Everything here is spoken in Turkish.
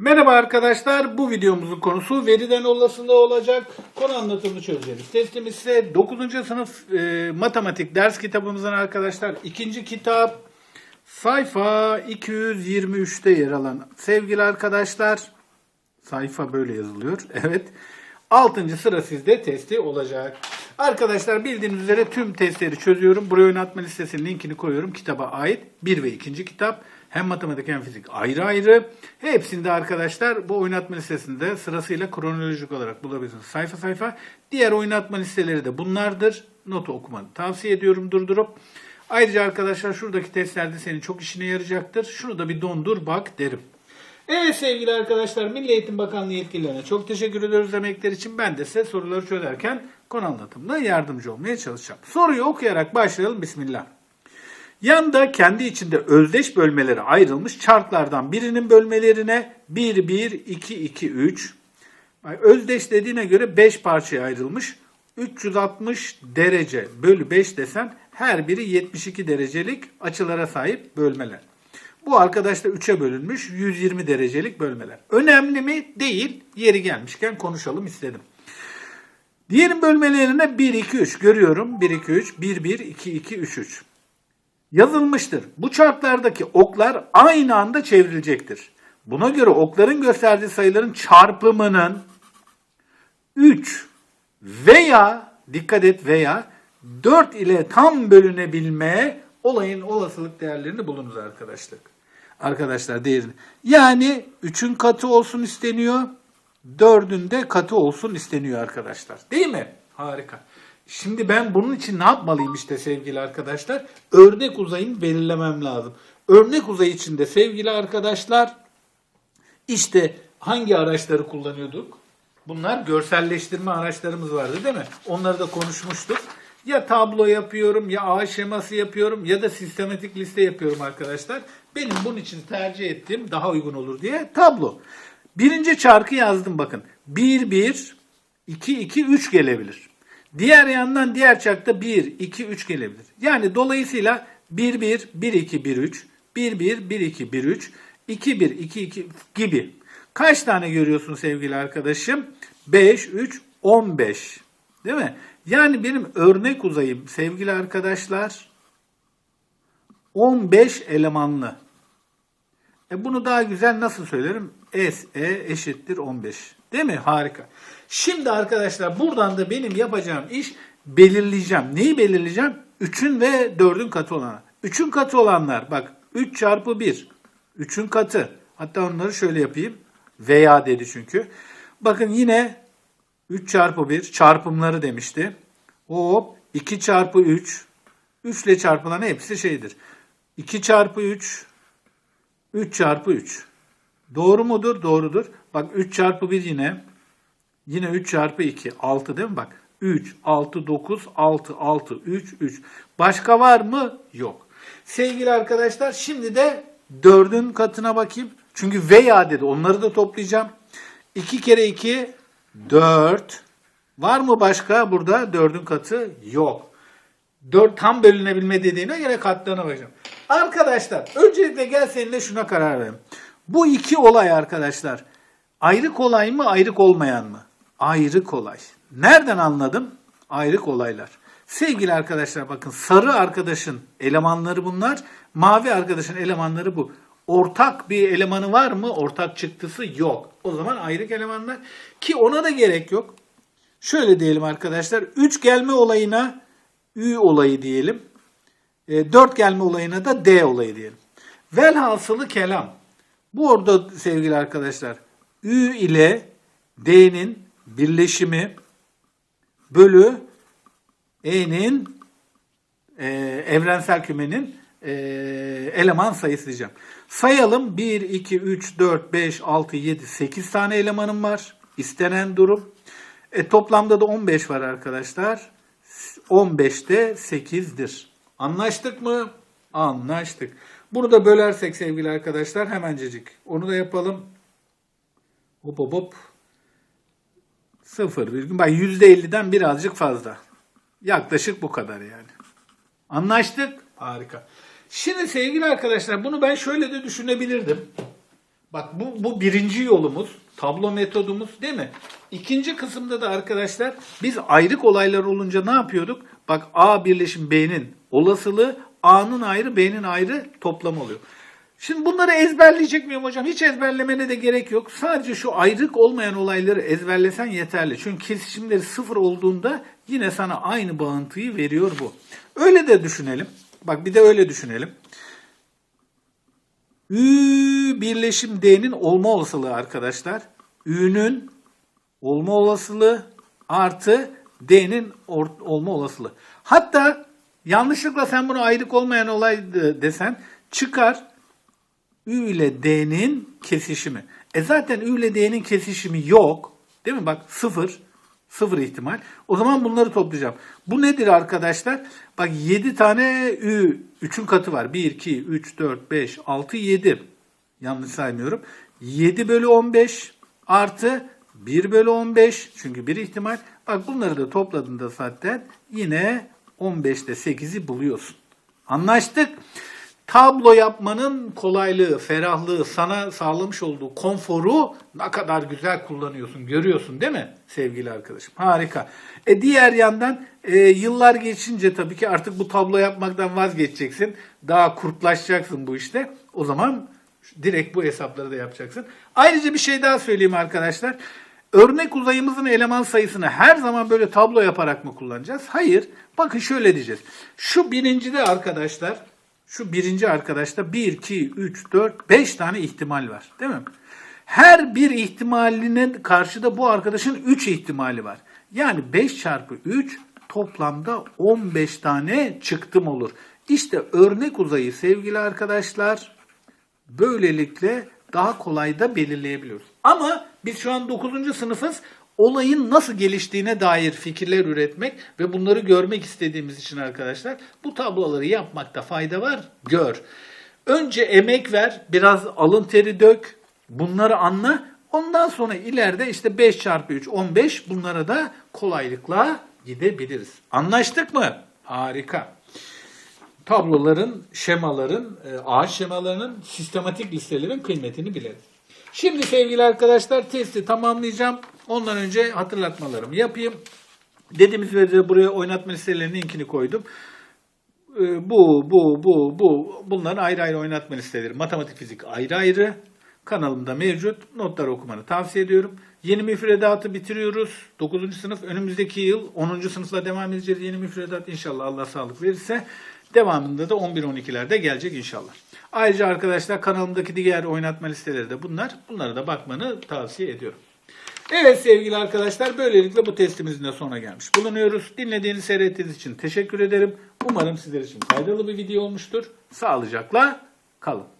Merhaba arkadaşlar. Bu videomuzun konusu veriden olasılığı olacak. Konu anlatımını çözeceğiz. Testimiz ise 9. sınıf e, matematik ders kitabımızın arkadaşlar ikinci kitap sayfa 223'te yer alan sevgili arkadaşlar sayfa böyle yazılıyor. Evet. 6. sıra sizde testi olacak. Arkadaşlar bildiğiniz üzere tüm testleri çözüyorum. Buraya oynatma listesinin linkini koyuyorum. Kitaba ait 1 ve 2. kitap. Hem matematik hem fizik ayrı ayrı. Hepsinde arkadaşlar bu oynatma listesinde sırasıyla kronolojik olarak bulabilirsiniz. Sayfa sayfa. Diğer oynatma listeleri de bunlardır. Notu okumanı tavsiye ediyorum durdurup. Ayrıca arkadaşlar şuradaki testlerde senin çok işine yarayacaktır. Şunu da bir dondur bak derim. Evet sevgili arkadaşlar Milli Eğitim Bakanlığı yetkililerine çok teşekkür ediyoruz emekler için. Ben de size soruları çözerken konu anlatımında yardımcı olmaya çalışacağım. Soruyu okuyarak başlayalım. Bismillah. Yanda kendi içinde özdeş bölmelere ayrılmış çarklardan birinin bölmelerine 1, 1, 2, 2, 3. Özdeş dediğine göre 5 parçaya ayrılmış. 360 derece bölü 5 desen her biri 72 derecelik açılara sahip bölmeler. Bu arkadaşlar 3'e bölünmüş 120 derecelik bölmeler. Önemli mi? Değil. Yeri gelmişken konuşalım istedim. Diğerin bölmelerine 1, 2, 3 görüyorum. 1, 2, 3, 1, 1, 2, 2, 3, 3. Yazılmıştır. Bu çarklardaki oklar aynı anda çevrilecektir. Buna göre okların gösterdiği sayıların çarpımının 3 veya dikkat et veya 4 ile tam bölünebilme olayın olasılık değerlerini bulunuz arkadaşlar. Arkadaşlar değerini. Yani 3'ün katı olsun isteniyor. 4'ün de katı olsun isteniyor arkadaşlar. Değil mi? Harika. Şimdi ben bunun için ne yapmalıyım işte sevgili arkadaşlar? Örnek uzayını belirlemem lazım. Örnek uzay içinde sevgili arkadaşlar işte hangi araçları kullanıyorduk? Bunlar görselleştirme araçlarımız vardı değil mi? Onları da konuşmuştuk. Ya tablo yapıyorum ya ağ şeması yapıyorum ya da sistematik liste yapıyorum arkadaşlar. Benim bunun için tercih ettiğim daha uygun olur diye tablo. Birinci çarkı yazdım bakın. 1, 1, 2, 2, 3 gelebilir. Diğer yandan diğer çarkta 1, 2, 3 gelebilir. Yani dolayısıyla 1, 1, 1, 2, 1, 3, 1, 1, 1, 2, 1, 3, 2, 1, 2, 2 gibi. Kaç tane görüyorsun sevgili arkadaşım? 5, 3, 15. Değil mi? Yani benim örnek uzayım sevgili arkadaşlar 15 elemanlı. E bunu daha güzel nasıl söylerim? S, E eşittir 15. Değil mi? Harika. Şimdi arkadaşlar buradan da benim yapacağım iş belirleyeceğim. Neyi belirleyeceğim? 3'ün ve 4'ün katı olanlar. 3'ün katı olanlar bak 3 çarpı 1. 3'ün katı. Hatta onları şöyle yapayım. Veya dedi çünkü. Bakın yine 3 çarpı 1 çarpımları demişti. Hop 2 çarpı 3. 3 ile çarpılan hepsi şeydir. 2 çarpı 3. 3 çarpı 3. Doğru mudur? Doğrudur. Bak 3 çarpı 1 yine. Yine 3 çarpı 2. 6 değil mi? Bak 3, 6, 9, 6, 6, 3, 3. Başka var mı? Yok. Sevgili arkadaşlar şimdi de 4'ün katına bakayım. Çünkü veya dedi. Onları da toplayacağım. 2 kere 2 4. Var mı başka burada 4'ün katı? Yok. 4 tam bölünebilme dediğine göre katlarına bakacağım. Arkadaşlar öncelikle gel seninle şuna karar verelim. Bu iki olay arkadaşlar ayrık olay mı ayrık olmayan mı? Ayrık olay. Nereden anladım? Ayrık olaylar. Sevgili arkadaşlar bakın sarı arkadaşın elemanları bunlar. Mavi arkadaşın elemanları bu. Ortak bir elemanı var mı? Ortak çıktısı yok. O zaman ayrık elemanlar ki ona da gerek yok. Şöyle diyelim arkadaşlar. 3 gelme olayına Ü olayı diyelim. 4 gelme olayına da D olayı diyelim. Velhasılı kelam. Bu orada sevgili arkadaşlar Ü ile D'nin birleşimi bölü E'nin e, evrensel kümenin e, eleman sayısı diyeceğim. Sayalım 1, 2, 3, 4, 5, 6, 7, 8 tane elemanım var. İstenen durum. E, toplamda da 15 var arkadaşlar. 15 de 8'dir. Anlaştık mı? Anlaştık. Bunu da bölersek sevgili arkadaşlar hemencecik. Onu da yapalım. Hop hop hop. 0 virgül. Bak %50'den birazcık fazla. Yaklaşık bu kadar yani. Anlaştık. Harika. Şimdi sevgili arkadaşlar bunu ben şöyle de düşünebilirdim. Bak bu, bu birinci yolumuz. Tablo metodumuz değil mi? İkinci kısımda da arkadaşlar biz ayrık olaylar olunca ne yapıyorduk? Bak A birleşim B'nin olasılığı A'nın ayrı B'nin ayrı toplamı oluyor. Şimdi bunları ezberleyecek miyim hocam? Hiç ezberlemene de gerek yok. Sadece şu ayrık olmayan olayları ezberlesen yeterli. Çünkü kesişimleri sıfır olduğunda yine sana aynı bağıntıyı veriyor bu. Öyle de düşünelim. Bak bir de öyle düşünelim. Ü birleşim D'nin olma olasılığı arkadaşlar. Ü'nün olma olasılığı artı D'nin olma olasılığı. Hatta yanlışlıkla sen bunu ayrık olmayan olay de- desen çıkar Ü ile D'nin kesişimi. E zaten Ü ile D'nin kesişimi yok. Değil mi? Bak sıfır. Sıfır ihtimal. O zaman bunları toplayacağım. Bu nedir arkadaşlar? Bak 7 tane Ü. 3'ün katı var. 1, 2, 3, 4, 5, 6, 7. Yanlış saymıyorum. 7 bölü 15 artı 1 bölü 15. Çünkü bir ihtimal. Bak bunları da topladığında zaten yine 15'te 8'i buluyorsun. Anlaştık. Tablo yapmanın kolaylığı, ferahlığı, sana sağlamış olduğu konforu ne kadar güzel kullanıyorsun, görüyorsun değil mi sevgili arkadaşım? Harika. E diğer yandan e, yıllar geçince tabii ki artık bu tablo yapmaktan vazgeçeceksin. Daha kurtlaşacaksın bu işte. O zaman direkt bu hesapları da yapacaksın. Ayrıca bir şey daha söyleyeyim arkadaşlar. Örnek uzayımızın eleman sayısını her zaman böyle tablo yaparak mı kullanacağız? Hayır. Bakın şöyle diyeceğiz. Şu birincide arkadaşlar şu birinci arkadaşta 1, 2, 3, 4, 5 tane ihtimal var. Değil mi? Her bir ihtimalinin karşıda bu arkadaşın 3 ihtimali var. Yani 5 çarpı 3 toplamda 15 tane çıktım olur. İşte örnek uzayı sevgili arkadaşlar böylelikle daha kolay da belirleyebiliyoruz. Ama biz şu an 9. sınıfız. Olayın nasıl geliştiğine dair fikirler üretmek ve bunları görmek istediğimiz için arkadaşlar bu tabloları yapmakta fayda var. Gör. Önce emek ver, biraz alın teri dök, bunları anla. Ondan sonra ileride işte 5 çarpı 3 15 bunlara da kolaylıkla gidebiliriz. Anlaştık mı? Harika tabloların, şemaların, e, ağaç şemalarının, sistematik listelerin kıymetini bilelim. Şimdi sevgili arkadaşlar testi tamamlayacağım. Ondan önce hatırlatmalarımı yapayım. Dediğimiz üzere buraya oynatma listelerinin linkini koydum. E, Bu, bu, bu, bu. Bunların ayrı ayrı oynatma listeleri. Matematik, fizik ayrı ayrı. Kanalımda mevcut. Notları okumanı tavsiye ediyorum. Yeni müfredatı bitiriyoruz. 9. sınıf önümüzdeki yıl 10. sınıfla devam edeceğiz. Yeni müfredat inşallah Allah sağlık verirse. Devamında da 11-12'lerde gelecek inşallah. Ayrıca arkadaşlar kanalımdaki diğer oynatma listeleri de bunlar. Bunlara da bakmanı tavsiye ediyorum. Evet sevgili arkadaşlar böylelikle bu testimizin de sonuna gelmiş bulunuyoruz. Dinlediğiniz seyrettiğiniz için teşekkür ederim. Umarım sizler için faydalı bir video olmuştur. Sağlıcakla kalın.